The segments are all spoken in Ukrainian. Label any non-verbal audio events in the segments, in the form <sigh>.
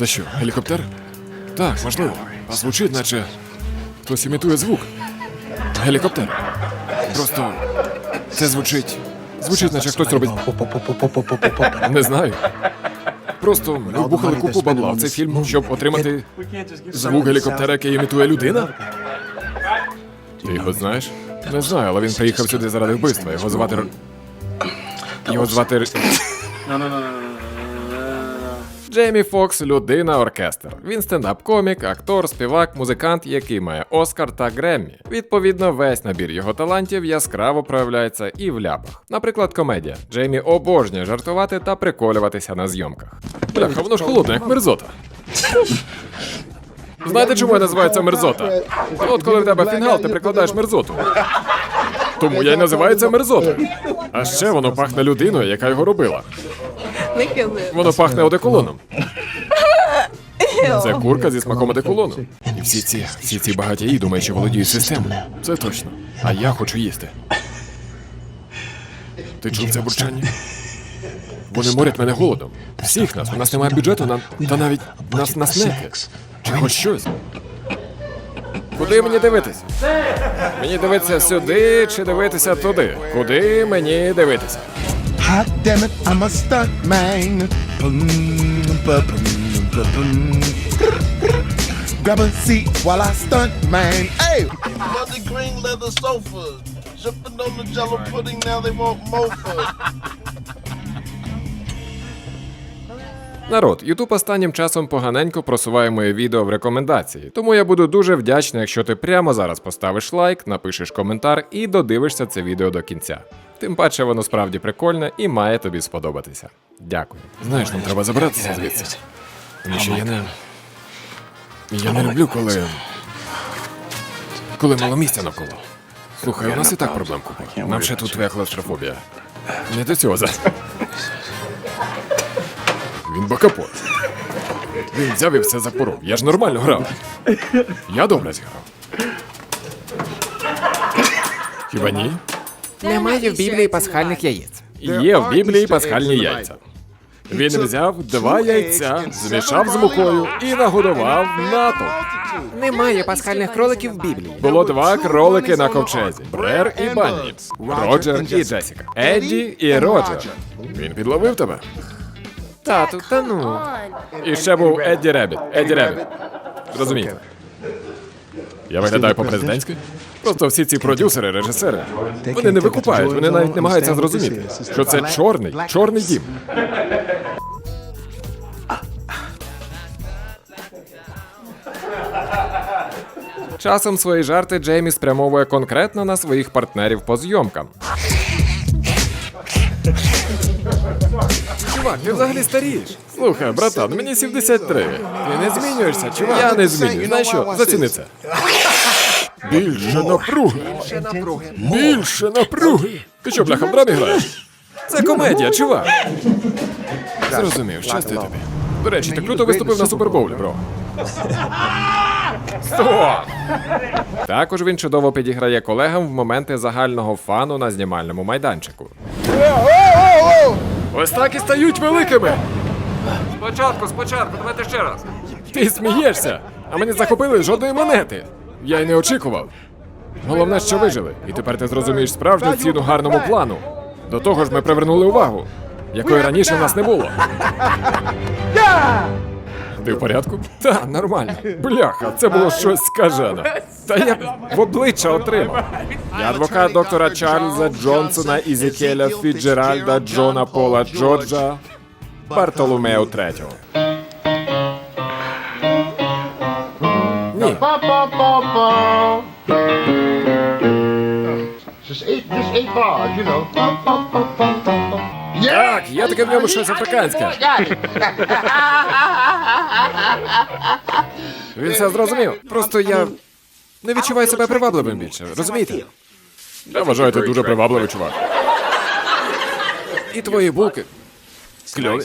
Це що, гелікоптер? Так, можливо. А звучить, наче хтось імітує звук. Гелікоптер. Просто це звучить. Звучить, наче хтось робить. Не знаю. Просто ми вбухали купу бабла в цей фільм, щоб отримати звук гелікоптера, який імітує людина. Ти його знаєш? Не знаю, але він приїхав сюди заради вбивства. Його звати. Р- Його звати. Р- Джеймі Фокс людина оркестр. Він стендап-комік, актор, співак, музикант, який має Оскар та Греммі. Відповідно, весь набір його талантів яскраво проявляється і в ляпах. Наприклад, комедія. Джеймі обожнює жартувати та приколюватися на зйомках. Бляха, воно ж холодне, як мерзота. Знаєте, чому я називаю це мерзота? От коли в тебе фінгал, ти прикладаєш мерзоту. Тому я й називаю це мерзота. А ще воно пахне людиною, яка його робила. Lick. Воно пахне одеколоном. Це курка зі смаком одеколону. І всі ці, всі ці багатії думають, що володіють системою. Це точно. А я хочу їсти. Ти чув це бурчання? Вони морять мене голодом. Всіх нас. У нас немає бюджету на та навіть на, на снеки. Чи хоч щось. Куди мені дивитись? Мені дивитися сюди чи дивитися туди? Куди мені дивитися? Hot damn it, I'm a stunt man. Boom, boom, boom. Grab a seat while I stunt man. Hey! Mother green leather sofas. Sipping on the jello pudding, now they want mofa. Народ, Ютуб останнім часом поганенько просуває моє відео в рекомендації, тому я буду дуже вдячний, якщо ти прямо зараз поставиш лайк, напишеш коментар і додивишся це відео до кінця. Тим паче воно справді прикольне і має тобі сподобатися. Дякую. Знаєш, нам треба забиратися звідси. Тому що я не. Я не люблю, коли. Коли мало місця навколо. Слухай, у нас і так проблем купа. Нам ще тут твоя клаустрофобія. Не до цього зараз. <laughs> Він бакапот. Він взяв і все запоров. Я ж нормально грав. Я добре зіграв. Хіба ні? Немає в Біблії пасхальних яєць. Є в Біблії пасхальні яйця. Він взяв два яйця, змішав з мукою і нагодував натовп. Немає пасхальних кроликів в Біблії. Було два кролики на ковчезі: Брер і Банні, Роджер і Джесіка, Едді і Роджер. Він підловив тебе. Тату, та ну. І ще був Едді Ребіт. Едді Ребіт. Розумієте? Я виглядаю по-президентськи? Просто всі ці продюсери, режисери, вони не викупають, вони навіть намагаються зрозуміти, що це чорний, чорний дім. Часом свої жарти Джеймі спрямовує конкретно на своїх партнерів по зйомкам. Чувак, ти взагалі старієш. Слухай, братан, мені 73. Ти не змінюєшся, чувак. Я не змінююсь. Знаєш що? Заціни це. Більше напруги. Ще напруги. Більше напруги. Ти що, бляха, в драмі граєш? Це комедія, чувак. Зрозумів, щасти тобі. До речі, ти круто виступив на супербоулі, бро. <laughs> Стоп! Також він чудово підіграє колегам в моменти загального фану на знімальному майданчику. Ось так і стають великими. Спочатку, спочатку, давайте ще раз. Ти смієшся, а мені захопили жодної монети. Я й не очікував. Головне, що вижили, і тепер ти зрозумієш справжню ціну гарному плану. До того ж, ми привернули увагу, якої раніше в нас не було. Ти в порядку? Та, нормально. Бляха, це було щось скажено. Та я в обличчя отримав. Я адвокат доктора Чарльза Джонсона Ізікеля Фіджеральда Джона Пола Джорджа Бартоломео Третього. Ні, Just eight, just eight bars, you know. Так, є таке в ньому щось африканське. Він все зрозумів. Просто я не відчуваю себе привабливим більше, розумієте? Я вважаю, ти дуже привабливий чувак. І твої булки кльові.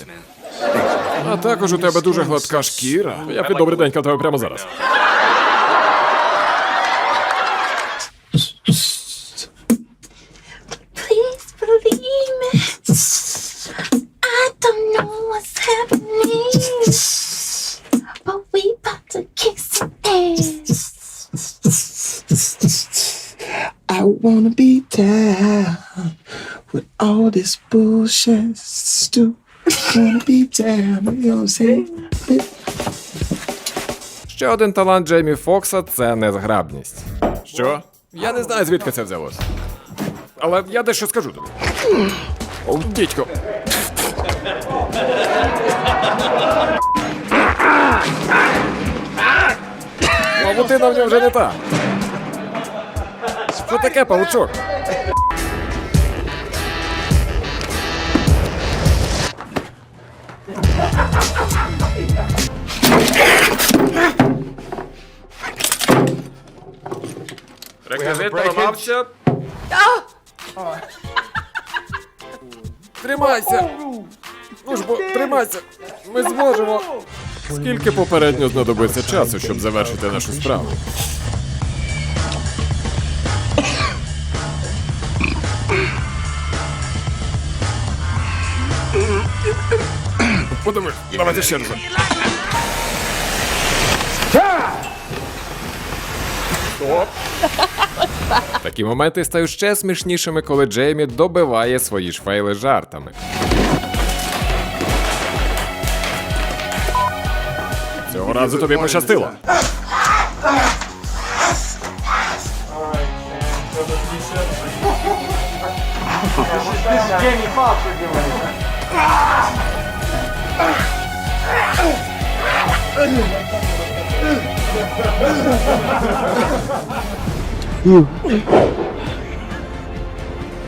А також у тебе дуже гладка шкіра. Я б добрий день тебе прямо зараз. Wanna be down with all this bullshit. Still wanna be down. You know what I'm saying? Ще один талант Джеймі Фокса це незграбність. Що? Я не знаю, звідки це взялося. Але я дещо скажу тобі. О, дідько. Павутина в нього вже не та. Що таке, павучок? Реквізит поламався. Тримайся! Ну ж бо, тримайся! Ми зможемо! Скільки попередньо знадобиться часу, щоб завершити нашу справу? Подивись, давайте ще раз. Стоп! Такі моменти стають ще смішнішими, коли Джеймі добиває свої ж фейли жартами. Цього разу тобі пощастило.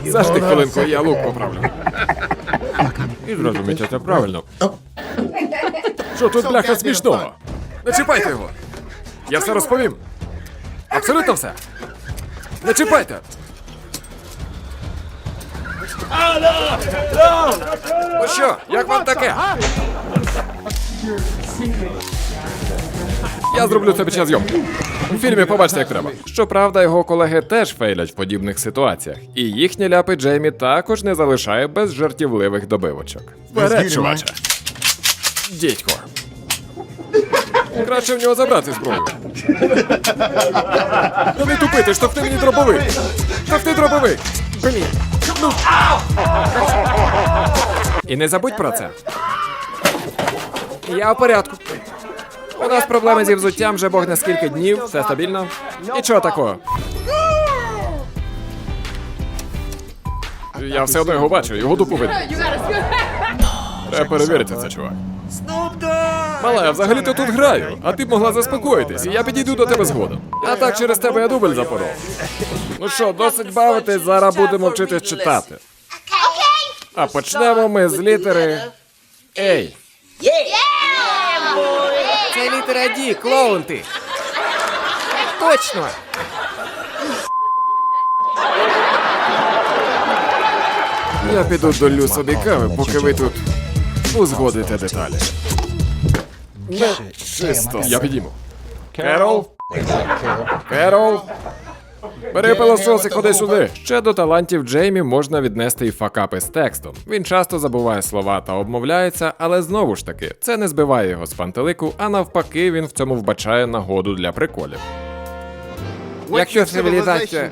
Завжди хвилинку, я лук поправлю. І зрозумійте це правильно. Що тут бляха смішного? Не чіпайте його! Я все розповім. Абсолютно все. Не чіпайте! Ну що, як вам таке? Я зроблю це під час зйомки. У фільмі побачите, як треба. Щоправда, його колеги теж фейлять в подібних ситуаціях, і їхні ляпи Джеймі також не залишає без жартівливих добивочок. Вперед, чуваче! Дідько. Краще в нього забрати зброю. Та не тупити, штовхни мені дробовик! Штовхни дробовик! Блін. Ну. І не забудь про це. Я в порядку. У нас проблеми зі взуттям вже бог на скільки днів, все стабільно. Нічого такого. Я все одно його бачу, його дупу видно. Треба перевірити це, чувак. Мала, я взагалі-то тут граю, а ти б могла заспокоїтись, і я підійду до тебе згодом. А так через тебе я дубль запоров. Ну що, досить бавитись, зараз будемо вчитись читати. А почнемо ми з літери Ей. Це літера Ді, клоун ти. Точно. Я піду долю собі кави, поки ви тут узгодите деталі. Не чисто. Я підійму. Керол? Керол? Бери пилосос і ходи сюди. Ще до талантів Джеймі можна віднести і факапи з текстом. Він часто забуває слова та обмовляється, але знову ж таки, це не збиває його з пантелику, а навпаки, він в цьому вбачає нагоду для приколів. Якщо цивілізація.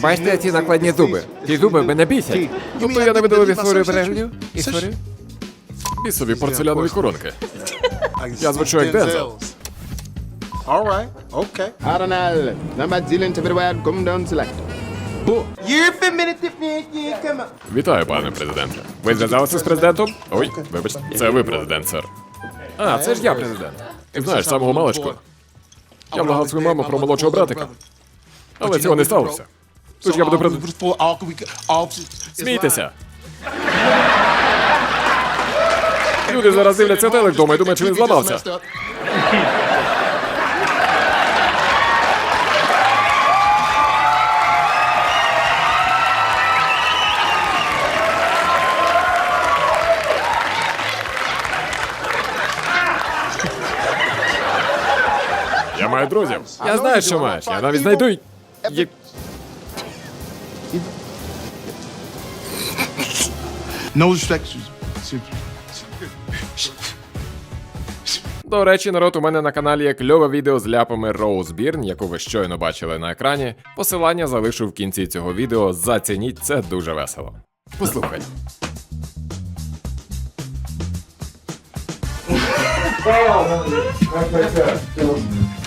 Бачите ці накладні зуби? Ці зуби мене бісять. Тобто я не видалив історію переглядів? Історію? Бісові порцелянові коронки. Я звучу як Дензел. All right. Okay. Adonal. Number Dylan to come down select. You're feminine, yeah, come on. Вітаю, пане президенте. Ви зв'язалися з президентом? Ой, вибачте, це ви президент, сер. А, це ж я президент. Знаєш, самого маличку. Я благав свою маму про молодшого братика. Але цього не сталося. Тож я буду президентом. Смійтеся. Люди зараз дивляться телек вдома і думають, що він зламався. Я маю друзів. Я знаю, що маєш. Я навіть знайду. й- й- No distractions. До речі, народ, у мене на каналі є кльове відео з ляпами Роуз Бірн, яку ви щойно бачили на екрані. Посилання залишу в кінці цього відео. Зацініть, це дуже весело. Послухай.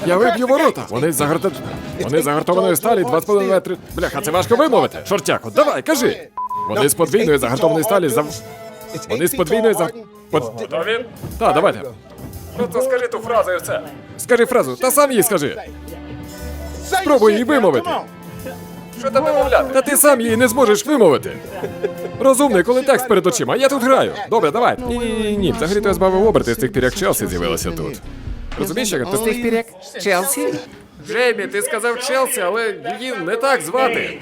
Я виб'ю ворота. Вони загарта... Вони загартованої сталі 2,5 метри. Бляха, це важко вимовити. Шортяко, давай, кажи. Вони з подвійної загартованої сталі за. Вони з подвійної за. Под... Готові? Так, давайте. Ну то скажи ту фразу і все. Скажи фразу, та сам її скажи. Спробуй її вимовити. Що там вимовляти? Та ти сам її не зможеш вимовити. Розумний, коли текст перед очима, я тут граю. Добре, давай. Ні, ні, ні, ні. Взагалі то я збавив оберти з тих пір, як Челсі з'явилася тут. Розумієш, як З тих пір як Челсі? Джеймі, ти сказав Челсі, але її не так звати.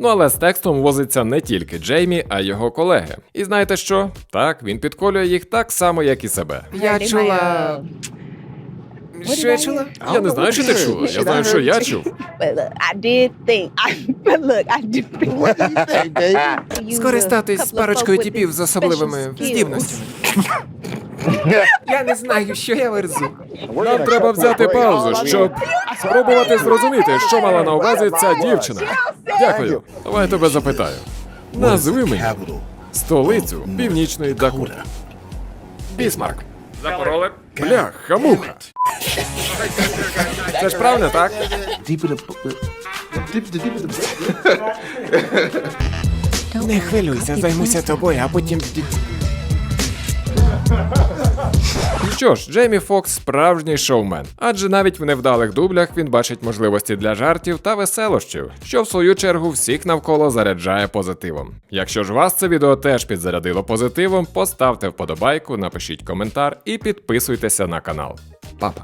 Ну але з текстом возиться не тільки Джеймі, а й його колеги. І знаєте що? Так, він підколює їх так само, як і себе. Я чула. Що я чула? Я не знаю, що ти чула. Я знаю, що я чув. <laughs> <laughs> <laughs> Скористатись парочкою типів з особливими здібностями. Я не знаю, що я верзу. Нам треба взяти паузу, щоб спробувати зрозуміти, що мала на увазі ця дівчина. Дякую. Давай я тебе запитаю. Назви мені столицю північної Дакоти. Бісмарк. Запороли? Бляха, муха. Це ж правильно, так? Не хвилюйся, займуся тобою, а потім. Що ж, Джеймі Фокс справжній шоумен, адже навіть в невдалих дублях він бачить можливості для жартів та веселощів, що в свою чергу всіх навколо заряджає позитивом. Якщо ж вас це відео теж підзарядило позитивом, поставте вподобайку, напишіть коментар і підписуйтеся на канал. Папа.